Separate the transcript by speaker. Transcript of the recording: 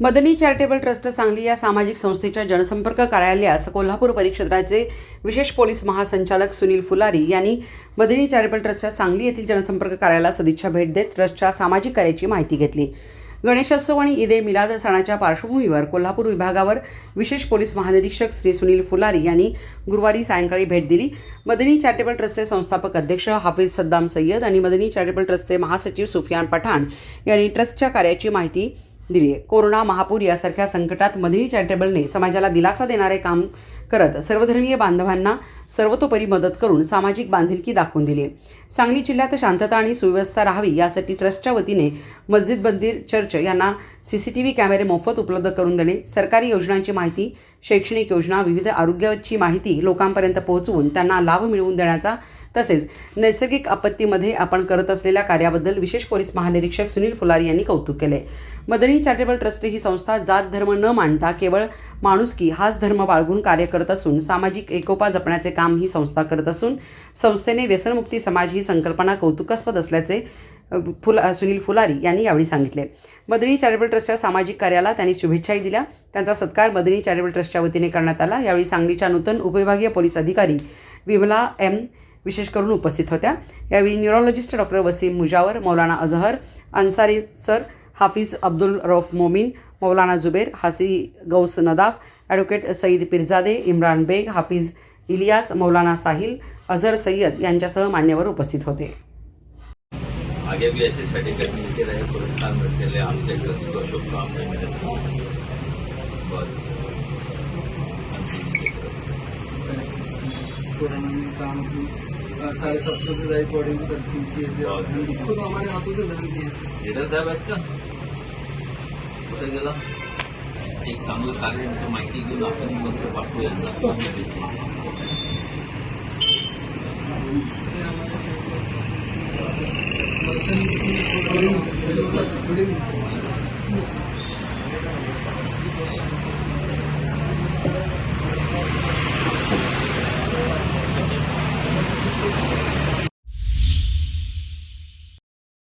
Speaker 1: मदनी charitable trust Sangli या सामाजिक संस्थेच्या जनसंपर्क कार्यालयास कोल्हापूर परिक्षेत्राचे विशेष पोलीस महासंचालक सुनील फुलारी यांनी मदनी चॅरिटेबल ट्रस्टच्या सांगली येथील जनसंपर्क कार्यालयाला सदिच्छा भेट देत ट्रस्टच्या सामाजिक कार्याची माहिती घेतली. गणेशोत्सव आणि ईद ए मिलाद सणाच्या पार्श्वभूमीवर कोल्हापूर विभागावर विशेष पोलीस महानिरीक्षक श्री सुनील फुलारी यांनी गुरुवारी सायंकाळी भेट दिली. मदनी चॅरिटेबल ट्रस्टचे संस्थापक अध्यक्ष हाफिज सद्दाम सय्यद आणि मदनी चॅरिटेबल ट्रस्टचे महासचिव सुफियान पठाण यांनी ट्रस्टच्या कार्याची माहिती दिली आहे कोरोना महापूर यासारख्या संकटात मदनी चॅरिटेबलने समाजाला दिलासा देणारे काम करत सर्वधर्मीय बांधवांना सर्वतोपरी मदत करून सामाजिक बांधिलकी दाखवून दिली सांगली जिल्ह्यात शांतता आणि सुव्यवस्था राहावी यासाठी ट्रस्टच्या वतीने मस्जिद मंदिर चर्च यांना सी सी टी व्ही कॅमेरे मोफत उपलब्ध करून देणे सरकारी योजनांची माहिती शैक्षणिक योजना विविध आरोग्याची माहिती लोकांपर्यंत पोहोचवून त्यांना लाभ मिळवून देण्याचा तसेच नैसर्गिक आपत्तीमध्ये आपण करत असलेल्या कार्याबद्दल विशेष पोलीस महानिरीक्षक सुनील फुलारी यांनी कौतुक केले. मदनी चॅरिटेबल ट्रस्ट ही संस्था जात धर्म न मांडता केवळ माणुसकी हाच धर्म बाळगून कार्य करत असून सामाजिक एकोपा जपण्याचे काम ही संस्था करत असून संस्थेने व्यसनमुक्ती समाज ही संकल्पना कौतुकास्पद असल्याचे फुला सुनील फुलारी यांनी यावेळी सांगितले. मदनी चॅरिटेबल ट्रस्टच्या सामाजिक कार्याला त्यांनी शुभेच्छाही दिल्या. त्यांचा सत्कार मदनी चॅरिटेबल ट्रस्टच्या वतीने करण्यात आला. यावेळी सांगलीच्या नूतन उपविभागीय पोलीस अधिकारी विमला एम विशेष करून उपस्थित होत्या. यावेळी neurologist doctor Wasim Mujawar Maulana Azhar Ansari sir Hafiz Abdul Rauf Momin Maulana Zubair Hasi Gaus Nadaf advocate Saeed Pirjade Imran Baig Hafiz Ilyas Maulana Sahil Azhar Sayyed यांच्यासह मान्यवर उपस्थित होते.
Speaker 2: आगे भी ऐसे सर्टिफिकेट मिलते रहे, पुरस्कार मिलते रहे आपके ट्रस्ट को शुभकामनाएँ मेरे तरफ़ से बहुत
Speaker 3: साढ़े सौ हमारे हाथों से किए थे
Speaker 2: लीडर गेला एक चांगलं कार्य पत्र Good evening, sir. Good
Speaker 3: evening, sir. Good evening, sir.